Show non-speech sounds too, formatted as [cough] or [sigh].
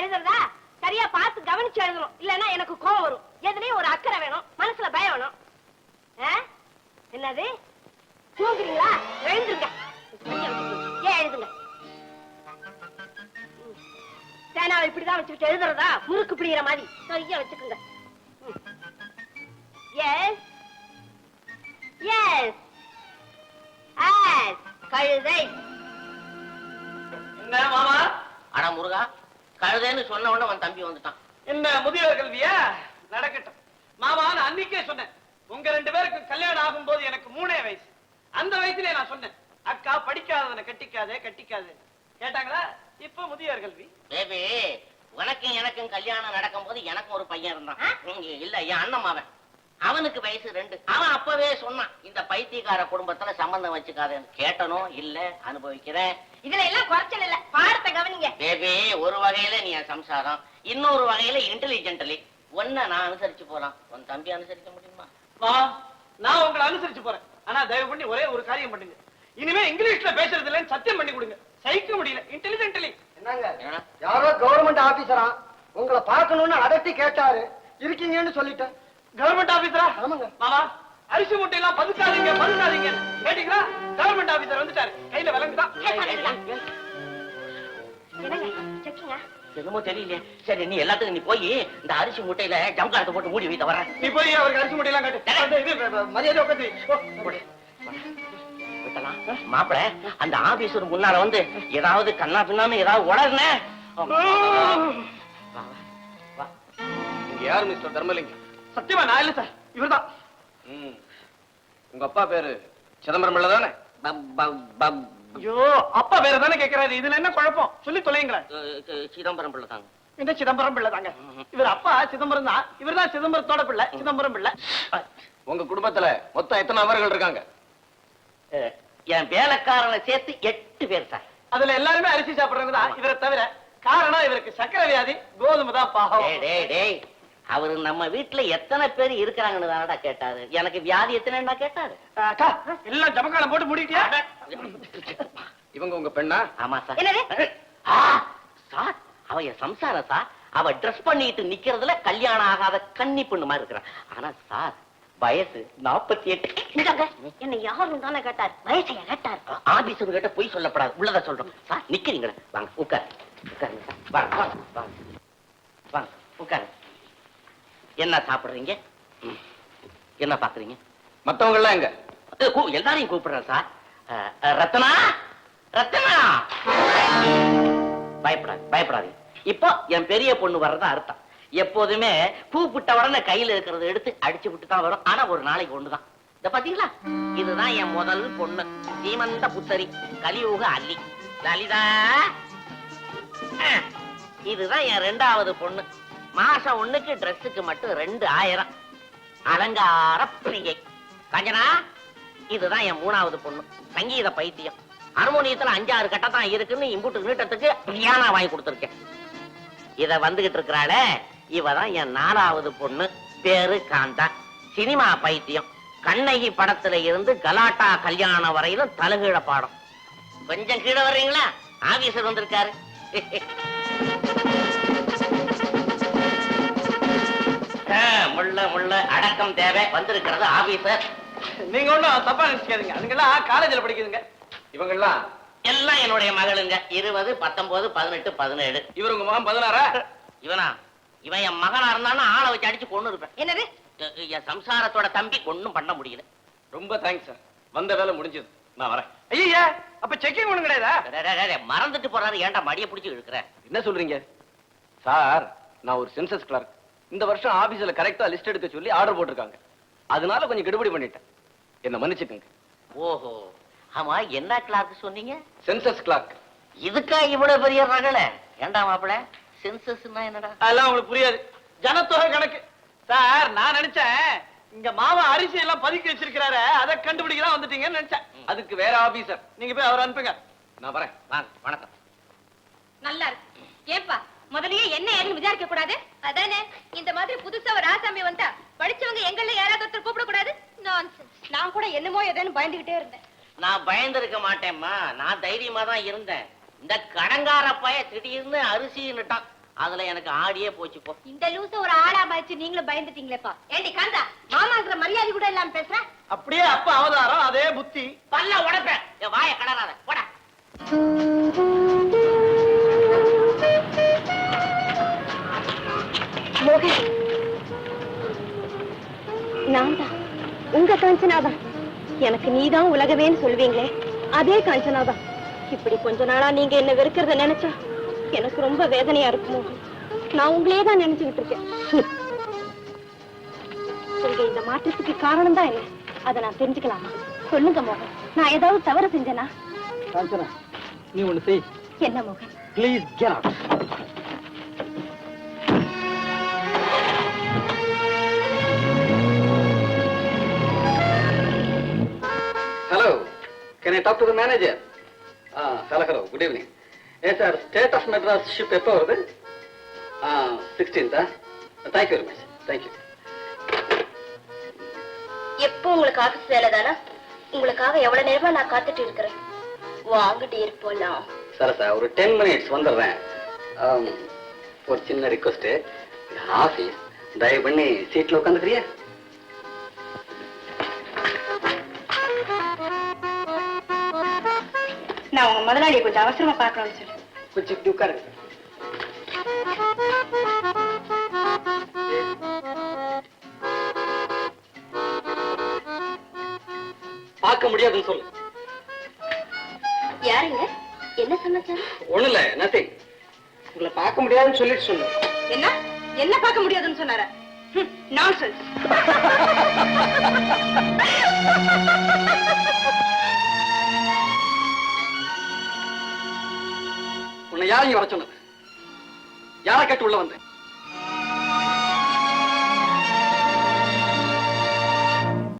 எழுதுறதா? சரியா பார்த்து கவனிச்சு எழுதணும். இல்லன்னா எனக்கு கோவம் வரும். எதுலயும் ஒரு அக்கறை வேணும். மனசுல பயம் வேணும். என்னது? தூங்குறீங்களா? எழுந்துருங்க. ஏன் எழுதுங்க? சேனாவை இப்படிதான் வச்சுக்கிட்டு எழுதுறதா? முறுக்கு பிடிக்கிற மாதிரி. சரியா வச்சுக்கோங்க. எஸ் எஸ் கழுதை. கழுதைன்னு சொன்ன உடனே உன் தம்பி வந்துட்டான். என்ன முதியோர் கல்வியா? நடக்கட்டும். மாமா நான் அன்னைக்கே சொன்னேன். உங்க ரெண்டு பேருக்கு கல்யாணம் ஆகும்போது எனக்கு மூணே வயசு. அந்த வயசுலயே நான் சொன்னேன். அக்கா படிக்காதவனை கட்டிக்காதே கட்டிக்காதே. கேட்டாங்களா? இப்ப முதியோர் கல்வி. பேபி உனக்கும் எனக்கும் கல்யாணம் நடக்கும்போது எனக்கும் ஒரு பையன் இருந்தான். இல்ல என் அண்ணன் அவன் அவனுக்கு வயசு ரெண்டு. அவன் அப்பவே சொன்னான் இந்த பைத்தியக்கார குடும்பத்துல சம்பந்தம் வச்சுக்காதேன்னு. கேட்டனோ இல்ல அனுபவிக்கிறேன். இதுல எல்லாம் குறைச்சல் இல்ல. கவனிங்க. பேபி ஒரு வகையில நீ சம்சாரம் இன்னொரு வகையில இன்டெலிஜென்டலி ஒன்ன நான் அனுசரிச்சு போலாம். உன் தம்பி அனுசரிக்க முடியுமா? வா நான் உங்களை அனுசரிச்சு போறேன். ஆனா தயவு பண்ணி ஒரே ஒரு காரியம் பண்ணுங்க. இனிமே இங்கிலீஷ்ல பேசுறது இல்லைன்னு சத்தியம் பண்ணி கொடுங்க. சகிக்க முடியல. இன்டெலிஜென்டலி என்னங்க? யாரோ கவர்மெண்ட் ஆபீசரா உங்களை பார்க்கணும்னு அதட்டி கேட்டாரு. இருக்கீங்கன்னு சொல்லிட்டேன். கவர்மெண்ட் ஆபீசரா ஆமாங்க. மாமா அரிசி மூட்டை எல்லாம் பதுக்காதீங்க பதுக்காதீங்க கேட்டீங்களா? கவர்மெண்ட் ஆபீசர் வந்துட்டாரு. கையில செக்கிங்க என்னமோ தெரியலையே. சரி நீ எல்லாத்துக்கும் நீ போய் இந்த அரிசி முட்டையில ஜம்காரத்தை போட்டு மூடி வைத்த வர நீ போய் அவருக்கு அரிசி மூட்டை எல்லாம் கட்டு அந்த இது, மரியாதை உட்காந்து மாப்பிள அந்த ஆபீசர் முன்னால வந்து ஏதாவது கண்ணா பின்னாம ஏதாவது உளர்ன நீங்க யார் மிஸ்டர் தர்மலிங்கம்? சத்தியமா நான் இல்ல சார். இவர்தான். உங்க அப்பா பேரு சிதம்பரம் தானே ஐயோ அப்பா வேற தானே கேக்குறாரு. இதுல என்ன குழப்பம்? சொல்லி தொலைங்களேன் சிதம்பரம் பிள்ளை தாங்க. இந்த சிதம்பரம் பிள்ளை தாங்க? இவர் அப்பா சிதம்பரம் தான். இவர் தான் சிதம்பரத்தோட பிள்ளை சிதம்பரம் பிள்ளை. உங்க குடும்பத்துல மொத்தம் எத்தனை நபர்கள் இருக்காங்க? என் வேலைக்காரனை சேர்த்து எட்டு பேர் சார். அதுல எல்லாருமே அரிசி சாப்பிடுறவங்க தான். இவரை தவிர காரணம் இவருக்கு சக்கரை வியாதி கோதுமை தான் டேய் பாவம் டேய் டேய். அவரு நம்ம வீட்டுல எத்தனை பேர் இருக்கிறாங்கன்னு தானடா கேட்டாரு. எனக்கு வியாதி எத்தனைடா கேட்டாரு. அக்கா எல்லாம் ஜமக்காலம் போட்டு முடிக்கிட்டியா? இவங்க உங்க பெண்ணா? ஆமா சார். என்னது? ஆ, சார் அவ என் சம்சாரம் சார். அவ ட்ரெஸ் பண்ணிட்டு நிக்கிறதுல கல்யாணம் ஆகாத கன்னி பொண்ணு மாதிரி இருக்கிறான் ஆனா சார் வயசு நாற்பத்தி எட்டு. என்ன யாரும் தானே கேட்டார்? வயசைய கேட்டார் ஆபீசர் கிட்ட போய் சொல்லப்படாது. உள்ளத சொல்றோம். சார் நிக்கிறீங்களா. வாங்க உட்கார் உட்காருங்க வாங்க வாங்க உட்காரு என்ன சாப்பிடுறீங்க. என்ன பாக்குறீங்க? மத்தவங்க எல்லாம் எங்க எல்லாரையும் கூப்பிடுறேன் சார். ரத்னா ரத்னா பயப்படாது பயப்படாதீங்க இப்போ என் பெரிய பொண்ணு வர்றதா அர்த்தம். எப்போதுமே கூப்பிட்ட உடனே கையில இருக்கிறத எடுத்து அடிச்சு விட்டு தான் வரும். ஆனா ஒரு நாளைக்கு ஒண்ணுதான். இந்த பாத்தீங்களா? இதுதான் என் முதல் பொண்ணு. சீமந்த புத்தரி கலியுக அல்லி. லலிதா! இதுதான் என் ரெண்டாவது பொண்ணு. மாசம் ஒண்ணுக்கு ட்ரெஸ்ஸுக்கு மட்டும் ரெண்டு ஆயிரம். அலங்கார பிரியை கஞ்சனா இதுதான் என் மூணாவது பொண்ணு. சங்கீத பைத்தியம். ஹார்மோனியத்துல அஞ்சாறு கட்ட தான் இருக்குன்னு இம்புட்டு நீட்டத்துக்கு பிரியாணா வாங்கி கொடுத்துருக்கேன். இத வந்துகிட்டு இருக்கிறாளே இவதான் என் நாலாவது பொண்ணு. பேரு காந்தா. சினிமா பைத்தியம். கண்ணகி படத்துல இருந்து கலாட்டா கல்யாணம் வரையிலும் தலகீழ பாடம். கொஞ்சம் கீழே வர்றீங்களா? ஆபீசர் வந்திருக்காரு. [laughs] முள்ள அடக்கம் தேவை? வந்திருக்கிறது ஆபீசர் நீங்க ஒண்ணும் தப்பா நினைச்சுக்காதீங்க. அதுங்கெல்லாம் காலேஜ்ல படிக்குதுங்க. இவங்க எல்லாம் எல்லாம் என்னுடைய மகளுங்க. இருபது பத்தொன்பது பதினெட்டு பதினேழு. இவர் உங்க மகன் பதினாறா? இவனா? இவன் என் மகனா இருந்தாலும் ஆளை வச்சு அடிச்சு கொண்டு இருப்பேன். என்னது? என் சம்சாரத்தோட தம்பி ஒண்ணும் பண்ண முடியல. ரொம்ப தேங்க்ஸ் சார் வந்த வேலை முடிஞ்சது. நான் வரேன். ஐயா அப்ப செக்கிங் ஒண்ணும் கிடையாதா டேய், டேய், டேய், மறந்துட்டு போறாரு. ஏன்டா மடிய பிடிச்சு இழுக்கிற? என்ன சொல்றீங்க? சார் நான் ஒரு சென்சஸ் கிளர்க் இந்த வருஷம் ஆபீஸ்ல கரெக்டா லிஸ்ட் எடுக்க சொல்லி ஆர்டர் போட்டிருக்காங்க. அதனால கொஞ்சம் கெடுபிடி பண்ணிட்டேன். என்ன மன்னிச்சுக்கங்க. ஓஹோ. ஆமா என்ன கிளாஸ் சொன்னீங்க? சென்சஸ் கிளார்க் இதுக்கா இவ்வளவு பெரிய ரகல? ஏன்டா மாப்பிள? சென்சஸ்னா என்னடா? அதெல்லாம் உங்களுக்கு புரியாது. ஜனத்தொகை கணக்கு. சார் நான் நினைச்சேன் இங்க மாமா அரிசி எல்லாம் பதுக்கி வச்சிருக்கிறாரு. அதை கண்டுபிடிக்க தான் வந்துட்டீங்கன்னு நினைச்சேன். அதுக்கு வேற ஆபீசர் நீங்க போய் அவரை அனுப்புங்க. நான் வரேன். வாங்க வணக்கம். நல்லா இருக்கு. ஏப்பா முதல்லயே என்ன ஏதுன்னு விசாரிக்க கூடாது? அதானே? இந்த மாதிரி புதுசா ஒரு ஆசாமி வந்தா படிச்சவங்க எங்கள யாராவது ஒருத்தர் கூப்பிட கூடாது? நான் கூட என்னமோ ஏதேன்னு பயந்துகிட்டே இருந்தேன். நான் பயந்திருக்க மாட்டேம்மா. நான் தைரியமா தான் இருந்தேன். இந்த கடங்கார பய திடீர்னு அரிசின்னுட்டான். அதுல எனக்கு ஆடியே போச்சு போ. இந்த லூச ஒரு ஆளா பாய்ச்சு நீங்களும் பயந்துட்டீங்களேப்பா. ஏண்டி காந்தா மாமாங்கிற மரியாதை கூட இல்லாம பேசுற? அப்படியே அப்ப அவதாரம் அதே புத்தி. பல்ல உடைப்பேன். என் வாயை கடறாத போடா. நான் தான் உங்க காஞ்சனாதான். எனக்கு நீதான் உலகமேன்னு சொல்வீங்களே அதே காஞ்சனாதான். இப்படி கொஞ்ச நாளா நீங்க என்ன வெறுக்கிறத நினைச்சா எனக்கு ரொம்ப வேதனையா இருக்கு மோகன் நான் உங்களையே தான் நினைச்சுக்கிட்டு இருக்கேன். [laughs] உங்க இந்த மாற்றத்துக்கு காரணம் தான் என்ன? அதை நான் தெரிஞ்சுக்கலாமா? சொல்லுங்க மோகன். நான் ஏதாவது தவறு செஞ்சேனா? காஞ்சனா நீ ஒண்ணு செய். என்ன மோகன்? Please get out I talk to the manager ah hello hello good evening A sir state of Madras ship எப்போ வருது? ஆ சிக்ஸ்டீன்த்தா thank you very much thank you எப்போ உங்களுக்கு ஆபீஸ் வேலை தானா? உங்களுக்காக எவ்வளவு நேரமா நான் காத்துட்டு இருக்கிறேன். வாங்கிட்டு இருப்போம் சார் சார் ஒரு டென் மினிட்ஸ் வந்துடுறேன். ஆம், ஒரு சின்ன ரிக்வஸ்ட்டு ஆஃபீஸ் தயவு பண்ணி சீட்டில் உட்காந்துக்கிறியா? நான் உங்க முதலாளியை கொஞ்சம் அவசரமா பார்க்கணும்னு சொல்லி. கொஞ்சம் இப்படி உட்காருங்க. பார்க்க முடியாதுன்னு சொல்லு. யாருங்க? என்ன சமாச்சாரம்? இல்லை நத்திங் உங்களை பார்க்க முடியாதுன்னு சொல்லிட்டு சொல்லு என்ன? என்ன பார்க்க முடியாதுன்னு சொன்னார? நான்சென்ஸ் [laughs] யார் யாரையும் வர சொன்னது யாரை கேட்டு உள்ள வந்தேன்?